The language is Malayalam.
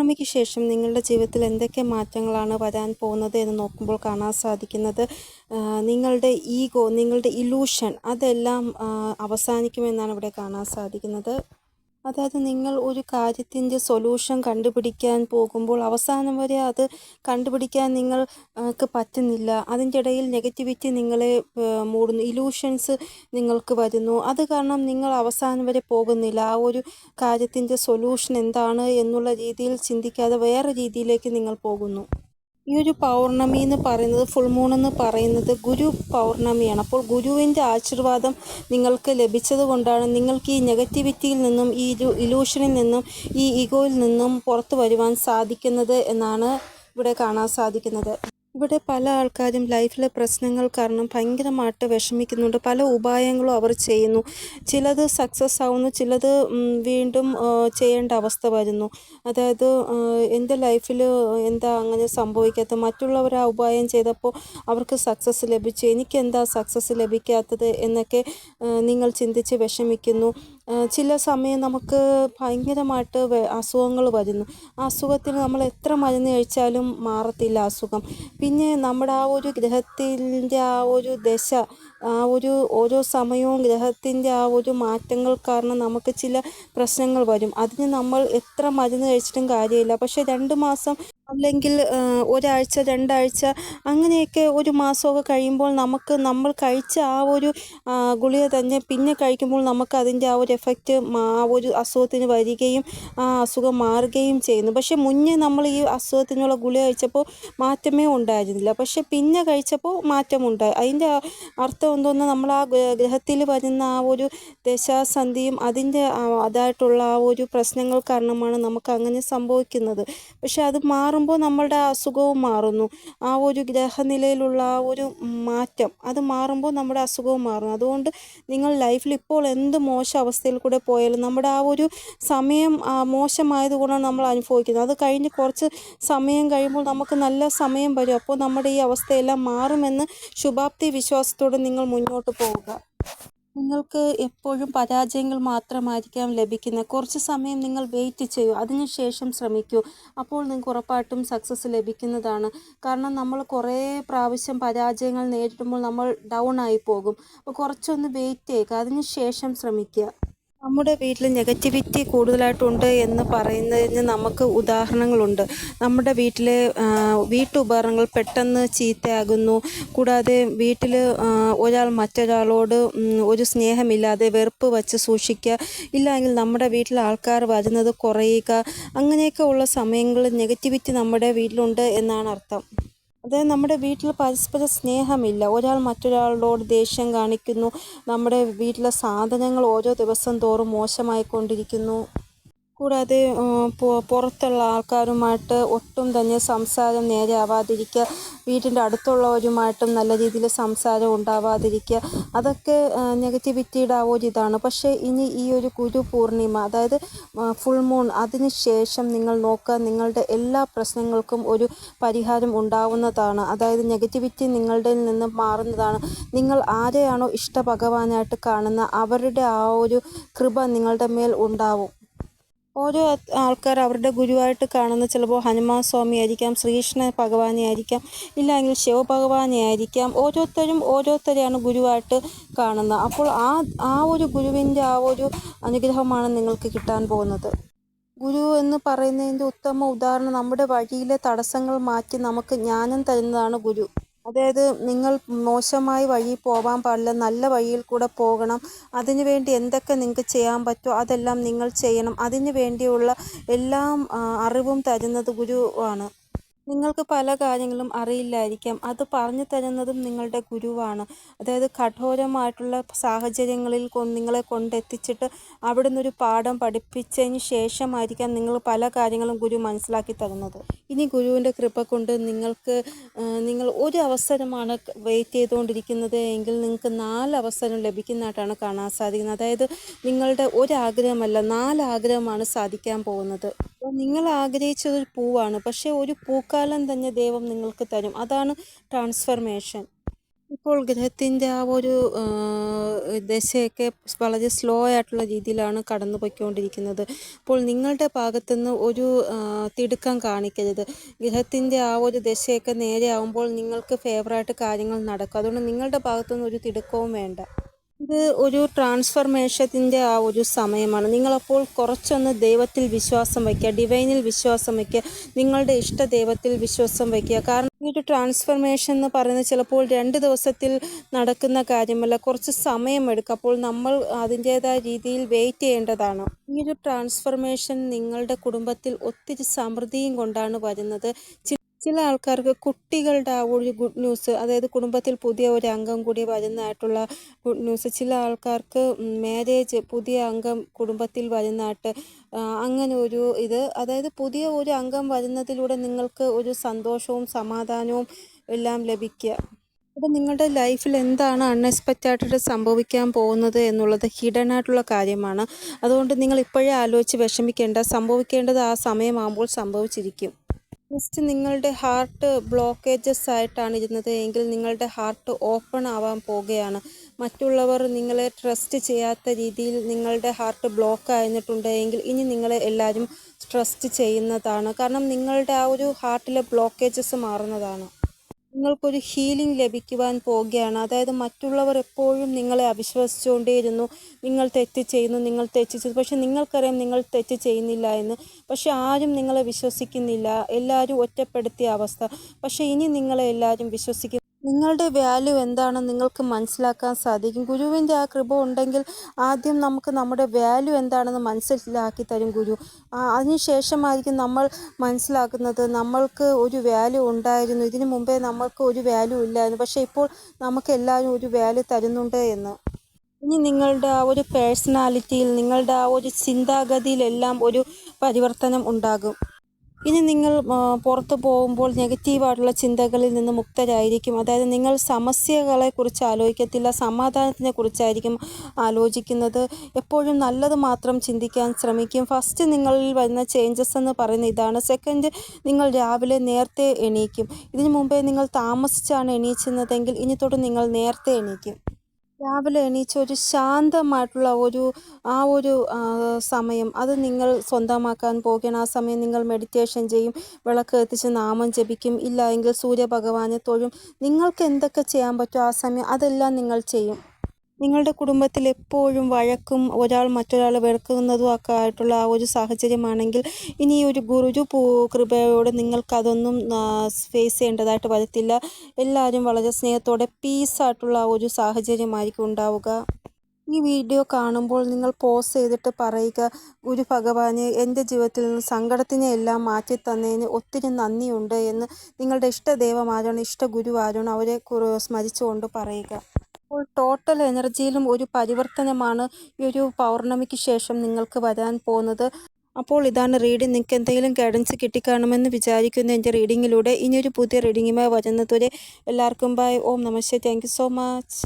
പൗർണമിക്ക് ശേഷം നിങ്ങളുടെ ജീവിതത്തിൽ എന്തൊക്കെ മാറ്റങ്ങളാണ് വരാൻ പോകുന്നത് എന്ന് നോക്കുമ്പോൾ കാണാൻ സാധിക്കുന്നത് നിങ്ങളുടെ ഈഗോ നിങ്ങളുടെ ഇലൂഷൻ അതെല്ലാം അവസാനിക്കുമെന്നാണ് ഇവിടെ കാണാൻ സാധിക്കുന്നത്. അതായത് നിങ്ങൾ ഒരു കാര്യത്തിന്റെ സൊല്യൂഷൻ കണ്ടുപിടിക്കാൻ പോകുമ്പോൾ അവസാനം വരെ അത് കണ്ടുപിടിക്കാൻ നിങ്ങൾക്ക് പറ്റുന്നില്ല. അതിന്റെ ഇടയിൽ നെഗറ്റിവിറ്റി നിങ്ങളെ മൂടുന്നു. ഇലൂഷൻസ് നിങ്ങൾക്ക് വരുന്നു. അത് കാരണം നിങ്ങൾ അവസാനം വരെ പോകുന്നില്ല. ആ ഒരു കാര്യത്തിന്റെ സൊല്യൂഷൻ എന്താണ് എന്നുള്ള രീതിയിൽ ചിന്തിക്കാതെ വേറെ രീതിയിലേക്ക് നിങ്ങൾ പോകുന്നു. ഈ ഒരു പൗർണമി എന്ന് പറയുന്നത് ഫുൾ മൂൺ എന്ന് പറയുന്നത് ഗുരു പൗർണമിയാണ്. അപ്പോൾ ഗുരുവിന്റെ ആശീർവാദം നിങ്ങൾക്ക് ലഭിച്ചത് കൊണ്ടാണ് നിങ്ങൾക്ക് ഈ നെഗറ്റിവിറ്റിയിൽ നിന്നും ഈ ഇലൂഷനിൽ നിന്നും ഈ ഈഗോയിൽ നിന്നും പുറത്തു വരുവാൻ സാധിക്കുന്നത് എന്നാണ് ഇവിടെ കാണാൻ സാധിക്കുന്നത്. ഇവിടെ പല ആൾക്കാരും ലൈഫിലെ പ്രശ്നങ്ങൾ കാരണം ഭയങ്കരമായിട്ട് വിഷമിക്കുന്നുണ്ട്. പല ഉപായങ്ങളും അവർ ചെയ്യുന്നു. ചിലത് സക്സസ് ആവുന്നു. ചിലത് വീണ്ടും ചെയ്യേണ്ട അവസ്ഥ വരുന്നു. അതായത് എന്റെ ലൈഫിൽ എന്താ അങ്ങനെ സംഭവിക്കാത്ത മറ്റുള്ളവർ ആ ഉപായം ചെയ്തപ്പോൾ അവർക്ക് സക്സസ് ലഭിച്ചു. എനിക്ക് എന്താ സക്സസ് ലഭിക്കാത്തത് എന്നൊക്കെ നിങ്ങൾ ചിന്തിച്ച് വിഷമിക്കുന്നു. ചില സമയം നമുക്ക് ഭയങ്കരമായിട്ട് അസുഖങ്ങൾ വരുന്നു. അസുഖത്തിന് നമ്മൾ എത്ര മരുന്ന് കഴിച്ചാലും മാറത്തില്ല അസുഖം. പിന്നെ നമ്മുടെ ആ ഒരു ഗ്രഹത്തിന്റെ ആ ഒരു ദശ ആ ഒരു ഓരോ സമയവും ഗ്രഹത്തിന്റെ ആ ഒരു മാറ്റങ്ങൾ കാരണം നമുക്ക് ചില പ്രശ്നങ്ങൾ വരും. അതിന് നമ്മൾ എത്ര മരുന്ന് കഴിച്ചിട്ടും കാര്യമില്ല. പക്ഷേ രണ്ട് മാസം അല്ലെങ്കിൽ ഒരാഴ്ച രണ്ടാഴ്ച അങ്ങനെയൊക്കെ ഒരു മാസമൊക്കെ കഴിയുമ്പോൾ നമുക്ക് നമ്മൾ കഴിച്ച ആ ഒരു ഗുളിക തന്നെ പിന്നെ കഴിക്കുമ്പോൾ നമുക്ക് അതിന്റെ ആ ഒരു എഫക്റ്റ് ആ ഒരു അസുഖത്തിന് വരികയും ആ അസുഖം മാറുകയും ചെയ്യുന്നു. പക്ഷെ മുന്നേ നമ്മൾ ഈ അസുഖത്തിനുള്ള ഗുളിക കഴിച്ചപ്പോൾ മാറ്റമേ ഉണ്ടായിരുന്നില്ല. പക്ഷെ പിന്നെ കഴിച്ചപ്പോൾ മാറ്റമുണ്ടായി. അതിന്റെ അർത്ഥം എന്തോന്ന് നമ്മൾ ആ ഗ്രഹത്തിൽ വരുന്ന ആ ഒരു ദശാസന്ധിയും അതിന്റെ അതായിട്ടുള്ള ആ ഒരു പ്രശ്നങ്ങൾ കാരണമാണ് നമുക്ക് അങ്ങനെ സംഭവിക്കുന്നത്. പക്ഷെ അത് മാറുമ്പോൾ നമ്മളുടെ അസുഖവും മാറുന്നു. ആ ഒരു ഗ്രഹനിലയിലുള്ള ആ ഒരു മാറ്റം അത് മാറുമ്പോൾ നമ്മുടെ അസുഖവും മാറുന്നു. അതുകൊണ്ട് നിങ്ങൾ ലൈഫിൽ ഇപ്പോൾ എന്ത് മോശം അവസ്ഥയിൽ കൂടെ പോയാലും നമ്മുടെ ആ ഒരു സമയം മോശമായതുകൊണ്ടാണ് നമ്മൾ അനുഭവിക്കുന്നത്. അത് കഴിഞ്ഞ് കുറച്ച് സമയം കഴിയുമ്പോൾ നമുക്ക് നല്ല സമയം വരും. അപ്പോൾ നമ്മുടെ ഈ അവസ്ഥയെല്ലാം മാറുമെന്ന് ശുഭാപ്തി വിശ്വാസത്തോടെ നിങ്ങൾ മുന്നോട്ട് പോവുക. നിങ്ങൾക്ക് എപ്പോഴും പരാജയങ്ങൾ മാത്രമായിരിക്കാം ലഭിക്കുന്നത്. കുറച്ച് സമയം നിങ്ങൾ വെയിറ്റ് ചെയ്യൂ. അതിനുശേഷം ശ്രമിക്കൂ. അപ്പോൾ നിങ്ങൾക്ക് ഉറപ്പായിട്ടും സക്സസ് ലഭിക്കുന്നതാണ്. കാരണം നമ്മൾ കുറേ പ്രാവശ്യം പരാജയങ്ങൾ നേരിടുമ്പോൾ നമ്മൾ ഡൗൺ ആയി പോകും. അപ്പോൾ കുറച്ചൊന്ന് വെയിറ്റ് ചെയ്യുക. അതിനുശേഷം ശ്രമിക്കുക. നമ്മുടെ വീട്ടിൽ നെഗറ്റിവിറ്റി കൂടുതലായിട്ടുണ്ട് എന്ന് പറയുന്നതിന് നമുക്ക് ഉദാഹരണങ്ങളുണ്ട്. നമ്മുടെ വീട്ടിലെ വീട്ടുപകരണങ്ങൾ പെട്ടെന്ന് ചീത്തയാകുന്നു. കൂടാതെ വീട്ടിൽ ഒരാൾ മറ്റൊരാളോട് ഒരു സ്നേഹമില്ലാതെ വെറുപ്പ് വച്ച് സൂക്ഷിക്കുക. ഇല്ലെങ്കിൽ നമ്മുടെ വീട്ടിൽ ആൾക്കാർ വരുന്നത് കുറയുക. അങ്ങനെയൊക്കെ ഉള്ള സമയങ്ങളിൽ നെഗറ്റിവിറ്റി നമ്മുടെ വീട്ടിലുണ്ട് എന്നാണ് അർത്ഥം. അതായത് നമ്മുടെ വീട്ടിൽ പരസ്പര സ്നേഹമില്ല. ഒരാൾ മറ്റൊരാളോട് ദേഷ്യം കാണിക്കുന്നു. നമ്മുടെ വീട്ടിലെ സാധനങ്ങൾ ഓരോ ദിവസം തോറും മോശമായിക്കൊണ്ടിരിക്കുന്നു കൂടാതെ പുറത്തുള്ള ആൾക്കാരുമായിട്ട് ഒട്ടും തന്നെ സംസാരം നേരെ ആവാതിരിക്കുക വീട്ടിന്റെ അടുത്തുള്ളവരുമായിട്ടും നല്ല രീതിയിൽ സംസാരം ഉണ്ടാവാതിരിക്കുക അതൊക്കെ നെഗറ്റിവിറ്റിയുടെ ആ ഒരു ഇതാണ് പക്ഷേ ഇനി ഈ ഒരു ഗുരു പൂർണിമ അതായത് ഫുൾ മൂൺ അതിന് ശേഷം നിങ്ങൾ നോക്കുക നിങ്ങളുടെ എല്ലാ പ്രശ്നങ്ങൾക്കും ഒരു പരിഹാരം ഉണ്ടാവുന്നതാണ്. അതായത് നെഗറ്റിവിറ്റി നിങ്ങളുടെ നിന്ന് മാറുന്നതാണ്. നിങ്ങൾ ആരെയാണോ ഇഷ്ട ഭഗവാനായിട്ട് കാണുന്ന അവരുടെ ആ ഒരു കൃപ നിങ്ങളുടെ മേൽ ഉണ്ടാവും. ഓരോ ആൾക്കാർ അവരുടെ ഗുരുവായിട്ട് കാണുന്ന ചിലപ്പോൾ ഹനുമാൻ സ്വാമി ആയിരിക്കാം ശ്രീകൃഷ്ണ ഭഗവാനെ ആയിരിക്കാം ഇല്ലെങ്കിൽ ശിവഭഗവാനെ ആയിരിക്കാം. ഓരോരുത്തരും ഓരോരുത്തരെയാണ് ഗുരുവായിട്ട് കാണുന്നത്. അപ്പോൾ ആ ആ ഒരു ഗുരുവിന്റെ ആ ഒരു അനുഗ്രഹമാണ് നിങ്ങൾക്ക് കിട്ടാൻ പോകുന്നത്. ഗുരു എന്ന് പറയുന്നതിന്റെ ഉത്തമ ഉദാഹരണം നമ്മുടെ വഴിയിലെ തടസ്സങ്ങൾ മാറ്റി നമുക്ക് ജ്ഞാനം തരുന്നതാണ് ഗുരു. അതായത് നിങ്ങൾ മോശമായി വഴി പോവാൻ പാടില്ല നല്ല വഴിയിൽ കൂടെ പോകണം. അതിനു വേണ്ടി എന്തൊക്കെ നിങ്ങൾക്ക് ചെയ്യാൻ പറ്റുമോ അതെല്ലാം നിങ്ങൾ ചെയ്യണം. അതിനു വേണ്ടിയുള്ള എല്ലാം അറിവും തരുന്നത് ഗുരു ആണ്. നിങ്ങൾക്ക് പല കാര്യങ്ങളും അറിയില്ലായിരിക്കാം. അത് പറഞ്ഞു തരുന്നതും നിങ്ങളുടെ ഗുരുവാണ്. അതായത് കഠോരമായിട്ടുള്ള സാഹചര്യങ്ങളിൽ നിങ്ങളെ കൊണ്ടെത്തിച്ചിട്ട് അവിടെ നിന്നൊരു പാഠം പഠിപ്പിച്ചതിന് ശേഷമായിരിക്കാം നിങ്ങൾ പല കാര്യങ്ങളും ഗുരു മനസ്സിലാക്കി തരുന്നത്. ഇനി ഗുരുവിന്റെ കൃപ കൊണ്ട് നിങ്ങൾക്ക് നിങ്ങൾ ഒരു അവസരമാണ് വെയിറ്റ് ചെയ്തുകൊണ്ടിരിക്കുന്നത് എങ്കിൽ നിങ്ങൾക്ക് നാല് അവസരം ലഭിക്കുന്നതായിട്ടാണ് കാണാൻ സാധിക്കുന്നത്. അതായത് നിങ്ങളുടെ ഒരു ആഗ്രഹമല്ല നാല് ആഗ്രഹമാണ് സാധിക്കാൻ പോകുന്നത്. അപ്പോൾ നിങ്ങൾ ആഗ്രഹിച്ചത് ഒരു പൂവാണ്. പക്ഷേ ഒരു പൂക്കാലം തന്നെ ദൈവം നിങ്ങൾക്ക് തരും. അതാണ് ട്രാൻസ്ഫർമേഷൻ. ഇപ്പോൾ ഗ്രഹത്തിന്റെ ആ ഒരു ദശയൊക്കെ വളരെ സ്ലോ ആയിട്ടുള്ള രീതിയിലാണ് കടന്നു പോയിക്കൊണ്ടിരിക്കുന്നത് അപ്പോൾ നിങ്ങളുടെ ഭാഗത്തുനിന്ന് ഒരു തിടുക്കം കാണിക്കരുത്. ഗ്രഹത്തിന്റെ ആ ഒരു ദശയൊക്കെ നേരെ ആവുമ്പോൾ നിങ്ങൾക്ക് ഫേവറായിട്ട് കാര്യങ്ങൾ നടക്കും. അതുകൊണ്ട് നിങ്ങളുടെ ഭാഗത്തുനിന്ന് ഒരു തിടുക്കവും വേണ്ട. ഇത് ഒരു ട്രാൻസ്ഫർമേഷത്തിന്റെ ആ ഒരു സമയമാണ്. നിങ്ങളപ്പോൾ കുറച്ചൊന്ന് ദൈവത്തിൽ വിശ്വാസം വയ്ക്കുക ഡിവൈനിൽ വിശ്വാസം വയ്ക്കുക നിങ്ങളുടെ ഇഷ്ട ദൈവത്തിൽ വിശ്വാസം വയ്ക്കുക. കാരണം ഈ ഒരു ട്രാൻസ്ഫർമേഷൻ എന്ന് പറയുന്നത് ചിലപ്പോൾ രണ്ട് ദിവസത്തിൽ നടക്കുന്ന കാര്യമല്ല കുറച്ച് സമയമെടുക്കും. അപ്പോൾ നമ്മൾ അതിന്റേതായ രീതിയിൽ വെയിറ്റ് ചെയ്യേണ്ടതാണ്. ഈ ഒരു ട്രാൻസ്ഫർമേഷൻ നിങ്ങളുടെ കുടുംബത്തിൽ ഒത്തിരി സമൃദ്ധിയും കൊണ്ടാണ് വരുന്നത്. ചില ആൾക്കാർക്ക് കുട്ടികളുടെ ആ ഒരു ഗുഡ് ന്യൂസ് അതായത് കുടുംബത്തിൽ പുതിയ ഒരു അംഗം കൂടി വരുന്നതായിട്ടുള്ള ഗുഡ് ന്യൂസ് ചില ആൾക്കാർക്ക് മാരേജ് പുതിയ അംഗം കുടുംബത്തിൽ വരുന്നതായിട്ട് അങ്ങനെ ഒരു ഇത്. അതായത് പുതിയ ഒരു അംഗം വരുന്നതിലൂടെ നിങ്ങൾക്ക് ഒരു സന്തോഷവും സമാധാനവും എല്ലാം ലഭിക്കുക. അപ്പോൾ നിങ്ങളുടെ ലൈഫിൽ എന്താണ് അൺഎക്സ്പെക്റ്റഡ് സംഭവിക്കാൻ പോകുന്നത് എന്നുള്ളത് ഹിഡൻ ആയിട്ടുള്ള കാര്യമാണ്. അതുകൊണ്ട് നിങ്ങൾ ഇപ്പോഴേ ആലോചിച്ച് വിഷമിക്കേണ്ട സംഭവിക്കേണ്ടത് ആ സമയമാകുമ്പോൾ സംഭവിച്ചിരിക്കും. ജസ്റ്റ് നിങ്ങളുടെ ഹാർട്ട് ബ്ലോക്കേജസ് ആയിട്ടാണ് ഇരുന്നത്. എങ്കിൽ നിങ്ങളുടെ ഹാർട്ട് ഓപ്പൺ ആവാൻ പോവുകയാണ്. മറ്റുള്ളവർ നിങ്ങളെ ട്രസ്റ്റ് ചെയ്യാത്ത രീതിയിൽ നിങ്ങളുടെ ഹാർട്ട് ബ്ലോക്ക് ആയിരുന്നിട്ടുണ്ട്. എങ്കിൽ ഇനി നിങ്ങളെ എല്ലാവരും ട്രസ്റ്റ് ചെയ്യുന്നതാണ്. കാരണം നിങ്ങളുടെ ആ ഒരു ഹാർട്ടിലെ ബ്ലോക്കേജസ് മാറുന്നതാണ്. നിങ്ങൾക്കൊരു ഹീലിംഗ് ലഭിക്കുവാൻ പോവുകയാണ്. അതായത് മറ്റുള്ളവർ എപ്പോഴും നിങ്ങളെ അവിശ്വസിച്ചുകൊണ്ടേയിരുന്നു. നിങ്ങൾ തെറ്റ് ചെയ്യുന്നു നിങ്ങൾ തെറ്റ് ചെയ്തു. പക്ഷെ നിങ്ങൾക്കറിയാം നിങ്ങൾ തെറ്റ് ചെയ്യുന്നില്ല എന്ന്. പക്ഷെ ആരും നിങ്ങളെ വിശ്വസിക്കുന്നില്ല. എല്ലാവരും ഒറ്റപ്പെടുത്തിയ അവസ്ഥ. പക്ഷെ ഇനി നിങ്ങളെ എല്ലാവരും വിശ്വസിക്കും നിങ്ങളുടെ വാല്യൂ എന്താണെന്ന് നിങ്ങൾക്ക് മനസ്സിലാക്കാൻ സാധിക്കും. ഗുരുവിന്റെ ആ കൃപ ഉണ്ടെങ്കിൽ ആദ്യം നമുക്ക് നമ്മുടെ വാല്യൂ എന്താണെന്ന് മനസ്സിലാക്കി തരും ഗുരു. അതിനുശേഷമായിരിക്കും നമ്മൾ മനസ്സിലാക്കുന്നത് നമ്മൾക്ക് ഒരു വാല്യൂ ഉണ്ടായിരുന്നു. ഇതിനു മുമ്പേ നമ്മൾക്ക് ഒരു വാല്യൂ ഇല്ലായിരുന്നു. പക്ഷേ ഇപ്പോൾ നമുക്ക് എല്ലാവരും ഒരു വാല്യൂ തരുന്നുണ്ട് എന്ന്. ഇനി നിങ്ങളുടെ ആ ഒരു പേഴ്സണാലിറ്റിയിൽ നിങ്ങളുടെ ആ ഒരു ചിന്താഗതിയിലെല്ലാം ഒരു പരിവർത്തനം ഉണ്ടാകും. ഇനി നിങ്ങൾ പുറത്തു പോകുമ്പോൾ നെഗറ്റീവായിട്ടുള്ള ചിന്തകളിൽ നിന്ന് മുക്തരായിരിക്കും. അതായത് നിങ്ങൾ സമസ്യകളെ കുറിച്ച് ആലോചിക്കത്തില്ല സമാധാനത്തിനെ കുറിച്ചായിരിക്കും ആലോചിക്കുന്നത്. എപ്പോഴും നല്ലത് മാത്രം ചിന്തിക്കാൻ ശ്രമിക്കും. ഫസ്റ്റ് നിങ്ങളിൽ വരുന്ന ചേഞ്ചസ് എന്ന് പറയുന്ന ഇതാണ്. സെക്കൻഡ് നിങ്ങൾ രാവിലെ നേരത്തെ എണീക്കും. ഇതിനു മുമ്പേ നിങ്ങൾ താമസിച്ചാണ് എണീച്ചിരുന്നതെങ്കിൽ ഇനി തൊട്ട് നിങ്ങൾ നേരത്തെ എണീക്കും. രാവിലെ എണീച്ച ഒരു ശാന്തമായിട്ടുള്ള ഒരു ആ ഒരു സമയം അത് നിങ്ങൾ സ്വന്തമാക്കാൻ പോകുകയാണ്. ആ സമയം നിങ്ങൾ മെഡിറ്റേഷൻ ചെയ്യും വിളക്ക് കത്തിച്ച് നാമം ജപിക്കും. ഇല്ല എങ്കിൽ സൂര്യഭഗവാനെ തൊഴും. നിങ്ങൾക്ക് എന്തൊക്കെ ചെയ്യാൻ പറ്റുമോ ആ സമയം അതെല്ലാം നിങ്ങൾ ചെയ്യും. നിങ്ങളുടെ കുടുംബത്തിൽ എപ്പോഴും വഴക്കും ഒരാൾ മറ്റൊരാൾ വെറുക്കുന്നതും ഒക്കെ ആയിട്ടുള്ള ആ ഒരു സാഹചര്യമാണെങ്കിൽ ഇനി ഒരു ഗുരുജു കൃപയോടെ നിങ്ങൾക്കതൊന്നും ഫേസ് ചെയ്യേണ്ടതായിട്ട് വരത്തില്ല. എല്ലാവരും വളരെ സ്നേഹത്തോടെ പീസായിട്ടുള്ള ആ ഒരു സാഹചര്യമായിരിക്കും ഉണ്ടാവുക. ഈ വീഡിയോ കാണുമ്പോൾ നിങ്ങൾ പോസ് ചെയ്തിട്ട് പറയുക ഗുരു ഭഗവാനെ എന്റെ ജീവിതത്തിൽ നിന്ന് സങ്കടത്തിനെ എല്ലാം മാറ്റി തന്നതിന് ഒത്തിരി നന്ദിയുണ്ട് എന്ന് നിങ്ങളുടെ ഇഷ്ട ദൈവം ഇഷ്ട ഗുരു ആരാണ് അവരെ സ്മരിച്ചുകൊണ്ട് പറയുക. അപ്പോൾ ടോട്ടൽ എനർജിയിലും ഒരു പരിവർത്തനമാണ് ഈ ഒരു പൗർണമിക്ക് ശേഷം നിങ്ങൾക്ക് വരാൻ പോകുന്നത്. അപ്പോൾ ഇതാണ് റീഡിംഗ് നിങ്ങൾക്ക് എന്തെങ്കിലും ഗൈഡൻസ് കിട്ടിക്കാണുമെന്ന് വിചാരിക്കുന്നു എന്റെ റീഡിങ്ങിലൂടെ ഇനിയൊരു പുതിയ റീഡിങ്ങുമായി വരുന്നതുവരെ എല്ലാവർക്കും ബൈ ഓം നമസ്തേ താങ്ക് സോ മച്ച്